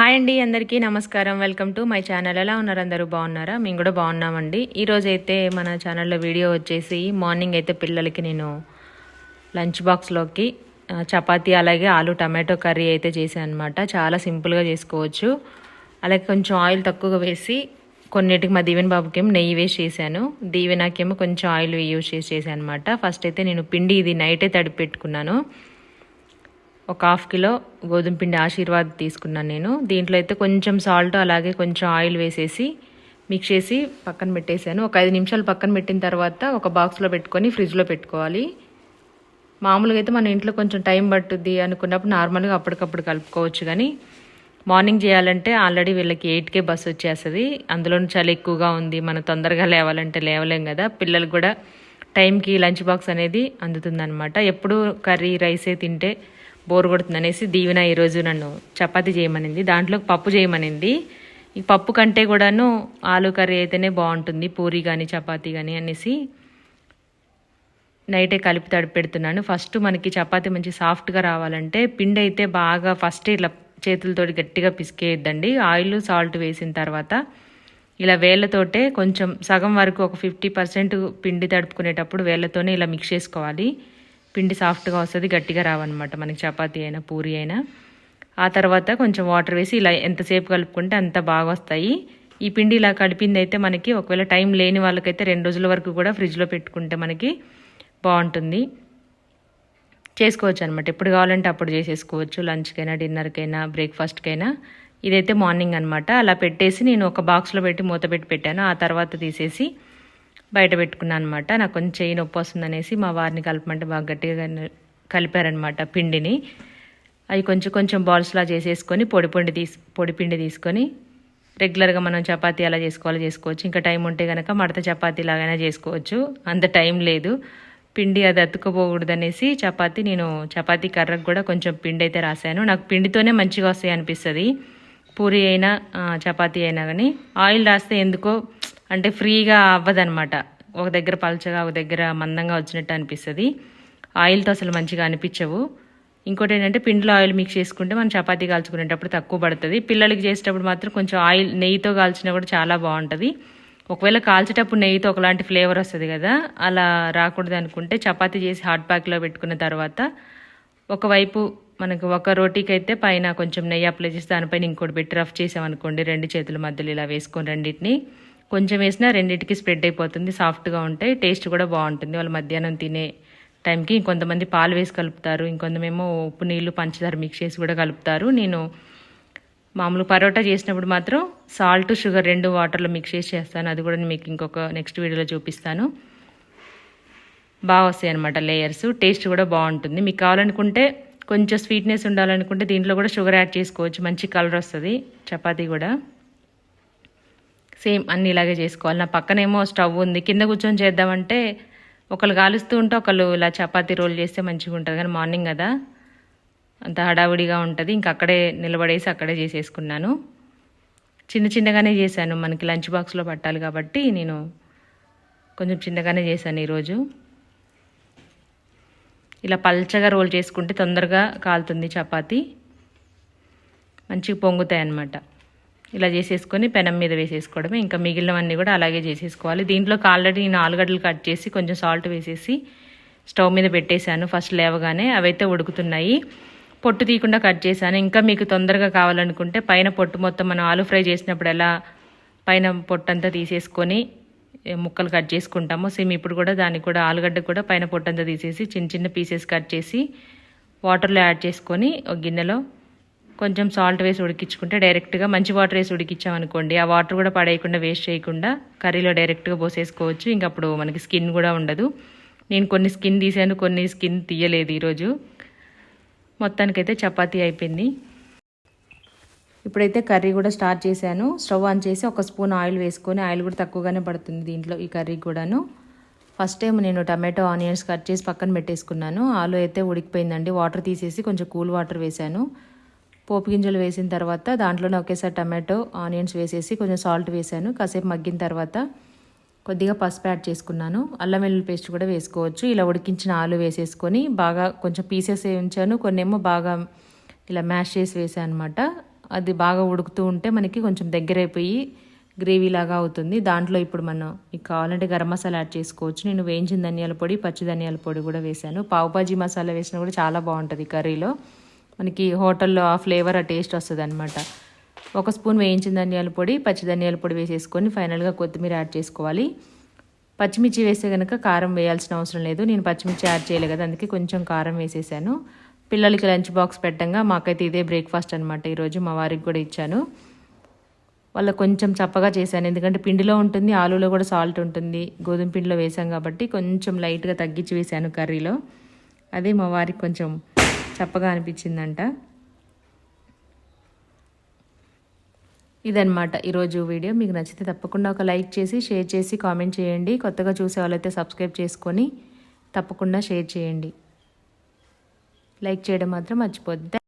Hi అండి అందరికీ నమస్కారం. Welcome to my channel. ఎలా ఉన్నారు అందరూ? బాగున్నారా? మేము కూడా బాగున్నామండి. ఈరోజు అయితే మన ఛానల్లో వీడియో వచ్చేసి మార్నింగ్ అయితే పిల్లలకి నేను లంచ్ బాక్స్లోకి చపాతీ అలాగే ఆలు టమాటో కర్రీ అయితే చేశాను అనమాట చాలా సింపుల్గా చేసుకోవచ్చు. అలాగే కొంచెం ఆయిల్ తక్కువగా వేసి కొన్నిటికి మా దీవెన్ బాబుకేమో నెయ్యి వేసి చేశాను. దీవెనాకేమో కొంచెం ఆయిల్ యూజ్ చేసి చేశాను అనమాట ఫస్ట్ అయితే నేను పిండి ఇది నైటే తడిపెట్టుకున్నాను. ఒక హాఫ్ కిలో గోధుమ పిండి ఆశీర్వాద్ తీసుకున్నాను నేను. దీంట్లో అయితే కొంచెం సాల్ట్ అలాగే కొంచెం ఆయిల్ వేసేసి మిక్స్ చేసి పక్కన పెట్టేశాను. ఒక ఐదు నిమిషాలు పక్కన పెట్టిన తర్వాత ఒక బాక్స్లో పెట్టుకొని ఫ్రిడ్జ్లో పెట్టుకోవాలి. మామూలుగా అయితే మన ఇంట్లో కొంచెం టైం పట్టుద్ది అనుకున్నప్పుడు నార్మల్గా అప్పటికప్పుడు కలుపుకోవచ్చు కానీ మార్నింగ్ చేయాలంటే ఆల్రెడీ వీళ్ళకి ఎయిట్కే బస్ వచ్చేస్తుంది. అందులో చాలా ఎక్కువగా ఉంది. మనం తొందరగా లేవాలంటే లేవలేం కదా. పిల్లలు కూడా టైంకి లంచ్ బాక్స్ అనేది అందుతుందన్నమాట. ఎప్పుడు కర్రీ రైసే తింటే బోర్ కొడుతుంది అనేసి దీవెన ఈరోజు నన్ను చపాతి చేయమనింది. దాంట్లో పప్పు చేయమనింది. ఈ పప్పు కంటే కూడాను ఆలు కర్రీ అయితేనే బాగుంటుంది పూరి కానీ చపాతీ కానీ అనేసి నైటే కలిపి తడిపి పెడుతున్నాను ఫస్ట్ మనకి చపాతి మంచి సాఫ్ట్గా రావాలంటే పిండి అయితే బాగా ఫస్ట్ ఇట్లా చేతులతోటి గట్టిగా పిసికేయద్దండి. ఆయిల్ సాల్ట్ వేసిన తర్వాత ఇలా వేళ్ళతోటే కొంచెం సగం వరకు ఒక ఫిఫ్టీ పర్సెంట్ పిండి తడుపుకునేటప్పుడు వేళ్ళతోనే ఇలా మిక్స్ చేసుకోవాలి. పిండి సాఫ్ట్గా వస్తుంది గట్టిగా రావన్నమాట. మనకి చపాతీ అయినా పూరి అయినా. ఆ తర్వాత కొంచెం వాటర్ వేసి ఇలా ఎంతసేపు కలుపుకుంటే అంత బాగా వస్తాయి. ఈ పిండి ఇలా కలిపింది అయితే మనకి ఒకవేళ టైం లేని వాళ్ళకైతే రెండు రోజుల వరకు కూడా ఫ్రిడ్జ్లో పెట్టుకుంటే మనకి బాగుంటుంది. చేసుకోవచ్చు అనమాట ఎప్పుడు కావాలంటే అప్పుడు చేసేసుకోవచ్చు. లంచ్కైనా డిన్నర్కైనా బ్రేక్ఫాస్ట్కైనా. ఇదైతే మార్నింగ్ అనమాట అలా పెట్టేసి నేను ఒక బాక్స్లో పెట్టి మూత పెట్టి పెట్టాను. ఆ తర్వాత తీసేసి బయట పెట్టుకున్నాను అనమాట నాకు కొంచెం చేయి నొప్పి వస్తుందనేసి మా వారిని కలపమంటే బాగా గట్టిగా కలిపారనమాట పిండిని. అవి కొంచెం కొంచెం బాల్స్లా చేసేసుకొని పొడి పొడి తీసి పొడి పిండి తీసుకొని రెగ్యులర్గా మనం చపాతీ అలా చేసుకోవాలి చేసుకోవచ్చు. ఇంకా టైం ఉంటే కనుక మడత చపాతీ లాగైనా చేసుకోవచ్చు. అంత టైం లేదు. పిండి అది అతుక్కుపోకూడదు అనేసి చపాతీ నేను చపాతీ కర్రకు కూడా కొంచెం పిండి అయితే రాశాను. నాకు పిండితోనే మంచిగా వస్తాయి అనిపిస్తుంది. పూరి అయినా చపాతీ అయినా కానీ ఆయిల్ రాస్తే ఎందుకో అంటే ఫ్రీగా అవ్వదనమాట ఒక దగ్గర పల్చగా ఒక దగ్గర మందంగా వచ్చినట్టు అనిపిస్తుంది. ఆయిల్తో అసలు మంచిగా అనిపించవు. ఇంకోటి ఏంటంటే పిండిలో ఆయిల్ మిక్స్ చేసుకుంటే మనం చపాతీ కాల్చుకునేటప్పుడు తక్కువ పడుతుంది. పిల్లలకి చేసేటప్పుడు మాత్రం కొంచెం ఆయిల్ నెయ్యితో కాల్చినా కూడా చాలా బాగుంటుంది. ఒకవేళ కాల్చేటప్పుడు నెయ్యితో ఒకలాంటి ఫ్లేవర్ వస్తుంది కదా అలా రాకూడదు అనుకుంటే చపాతీ చేసి హాట్ ప్యాక్లో పెట్టుకున్న తర్వాత ఒకవైపు మనకు ఒక రోటీకి అయితే పైన కొంచెం నెయ్యి అప్లై చేసి దానిపైన ఇంకోటి పెట్టి రఫ్ చేసామనుకోండి రెండు చేతుల మధ్యలో ఇలా వేసుకొని రెండింటిని కొంచెం వేసినా రెండింటికి స్ప్రెడ్ అయిపోతుంది. సాఫ్ట్గా ఉంటాయి టేస్ట్ కూడా బాగుంటుంది. వాళ్ళు మధ్యాహ్నం తినే టైంకి ఇంకొంతమంది పాలు వేసి కలుపుతారు. ఇంకొంతమేమో ఉప్పు నీళ్ళు పంచదార మిక్స్ చేసి కూడా కలుపుతారు. నేను మామూలు పరోటా చేసినప్పుడు మాత్రం సాల్ట్ షుగర్ రెండు వాటర్లో మిక్స్ చేసి చేస్తాను. అది కూడా మీకు ఇంకొక నెక్స్ట్ వీడియోలో చూపిస్తాను. బాగా వస్తాయి అనమాట లేయర్స్ టేస్ట్ కూడా బాగుంటుంది. మీకు కావాలనుకుంటే కొంచెం స్వీట్నెస్ ఉండాలనుకుంటే దీంట్లో కూడా షుగర్ యాడ్ చేసుకోవచ్చు. మంచి కలర్ వస్తుంది. చపాతీ కూడా. సేమ్ అన్నీ ఇలాగే చేసుకోవాలి. నా పక్కనేమో స్టవ్ ఉంది. కింద కూర్చొని చేద్దామంటే ఒకళ్ళు కాలుస్తూ ఉంటే ఒకళ్ళు ఇలా చపాతీ రోల్ చేస్తే మంచిగా ఉంటుంది. కానీ మార్నింగ్ కదా. అంత హడావుడిగా ఉంటుంది. ఇంక అక్కడే నిలబడేసి అక్కడే చేసేసుకున్నాను. చిన్న చిన్నగానే చేశాను. మనకి లంచ్ బాక్స్లో పట్టాలి కాబట్టి నేను కొంచెం చిన్నగానే చేశాను ఈరోజు. ఇలా పల్చగా రోల్ చేసుకుంటే తొందరగా కాలుతుంది చపాతీ. మంచిగా పొంగుతాయి అన్నమాట ఇలా చేసేసుకొని పెనం మీద వేసేసుకోవడమే. ఇంకా మిగిలినవన్నీ కూడా అలాగే చేసేసుకోవాలి. దీంట్లోకి ఆల్రెడీ నేను ఆలుగడ్డలు కట్ చేసి కొంచెం సాల్ట్ వేసేసి స్టవ్ మీద పెట్టేశాను. ఫస్ట్ లేవగానే అవైతే ఉడుకుతున్నాయి. పొట్టు తీయకుండా కట్ చేశాను. ఇంకా మీకు తొందరగా కావాలనుకుంటే పైన పొట్టు మొత్తం మనం ఆలు ఫ్రై చేసినప్పుడు ఎలా పైన పొట్టు అంతా తీసేసుకొని ముక్కలు కట్ చేసుకుంటాము సేమ్ ఇప్పుడు కూడా దానికి కూడా ఆలుగడ్డ కూడా పైన పొట్టంతా తీసేసి చిన్న చిన్న పీసెస్ కట్ చేసి వాటర్లో యాడ్ చేసుకొని ఒక గిన్నెలో కొంచెం సాల్ట్ వేసి ఉడికించుకుంటే డైరెక్ట్గా మంచి వాటర్ వేసి ఉడికించామనుకోండి ఆ వాటర్ కూడా పడేయకుండా వేస్ట్ చేయకుండా కర్రీలో డైరెక్ట్గా పోసేసుకోవచ్చు. ఇంక అప్పుడు మనకి స్కిన్ కూడా ఉండదు. నేను కొన్ని స్కిన్ తీసాను కొన్ని స్కిన్ తీయలేదు ఈరోజు. మొత్తానికైతే చపాతీ అయిపోయింది. ఇప్పుడైతే కర్రీ కూడా స్టార్ట్ చేశాను. స్టవ్ ఆన్ చేసి ఒక స్పూన్ ఆయిల్ వేసుకొని ఆయిల్ కూడా తక్కువగానే పడుతుంది దీంట్లో ఈ కర్రీ కూడాను. ఫస్ట్ టైం నేను టమాటో ఆనియన్స్ కట్ చేసి పక్కన పెట్టేసుకున్నాను. ఆలు అయితే ఉడికిపోయిందండి. వాటర్ తీసేసి కొంచెం కూల్ వాటర్ వేశాను. పోపు గింజలు వేసిన తర్వాత దాంట్లోనే ఒకేసారి టమాటో ఆనియన్స్ వేసేసి కొంచెం సాల్ట్ వేసాను. కాసేపు మగ్గిన తర్వాత కొద్దిగా పసుపు యాడ్ చేసుకున్నాను. అల్లం వెల్లుల్లి పేస్ట్ కూడా వేసుకోవచ్చు. ఇలా ఉడికించిన ఆలు వేసేసుకొని బాగా కొంచెం పీసెస్ ఉంచాను. కొన్ని ఏమో బాగా ఇలా మ్యాష్ చేసి వేసాను అనమాట అది బాగా ఉడుకుతూ ఉంటే మనకి కొంచెం దగ్గరైపోయి గ్రేవీ లాగా అవుతుంది. దాంట్లో ఇప్పుడు మనం మీకు కావాలంటే గరం మసాలా యాడ్ చేసుకోవచ్చు. నేను వేయించిన ధనియాల పొడి పచ్చి ధనియాల పొడి కూడా వేశాను పావుబాజీ మసాలా వేసినా కూడా చాలా బాగుంటుంది కర్రీలో. మనకి హోటల్లో ఆ ఫ్లేవర్ ఆ టేస్ట్ వస్తుంది అనమాట ఒక స్పూన్ వేయించిన ధనియాల పొడి పచ్చి ధనియాల పొడి వేసేసుకొని ఫైనల్గా కొత్తిమీర యాడ్ చేసుకోవాలి. పచ్చిమిర్చి వేస్తే కనుక కారం వేయాల్సిన అవసరం లేదు. నేను పచ్చిమిర్చి యాడ్ చేయలేదు కదా అందుకే కొంచెం కారం వేసేసాను. పిల్లలకి లంచ్ బాక్స్ పెట్టంగా మాకైతే ఇదే బ్రేక్ఫాస్ట్ అనమాట ఈరోజు మా వారికి కూడా ఇచ్చాను. వాళ్ళ కొంచెం చప్పగా చేశాను ఎందుకంటే పిండిలో ఉంటుంది ఆలూలో కూడా సాల్ట్ ఉంటుంది. గోధుమ పిండిలో వేసాం కాబట్టి కొంచెం లైట్గా తగ్గించి వేసాను కర్రీలో. అదే మా వారికి కొంచెం చప్పగా అనిపించిందంట. ఇదనమాట ఈరోజు వీడియో. మీకు నచ్చితే తప్పకుండా ఒక లైక్ చేసి షేర్ చేసి కామెంట్ చేయండి. కొత్తగా చూసే వాళ్ళైతే సబ్స్క్రైబ్ చేసుకొని తప్పకుండా షేర్ చేయండి. లైక్ చేయడం మాత్రం మర్చిపోద్ది.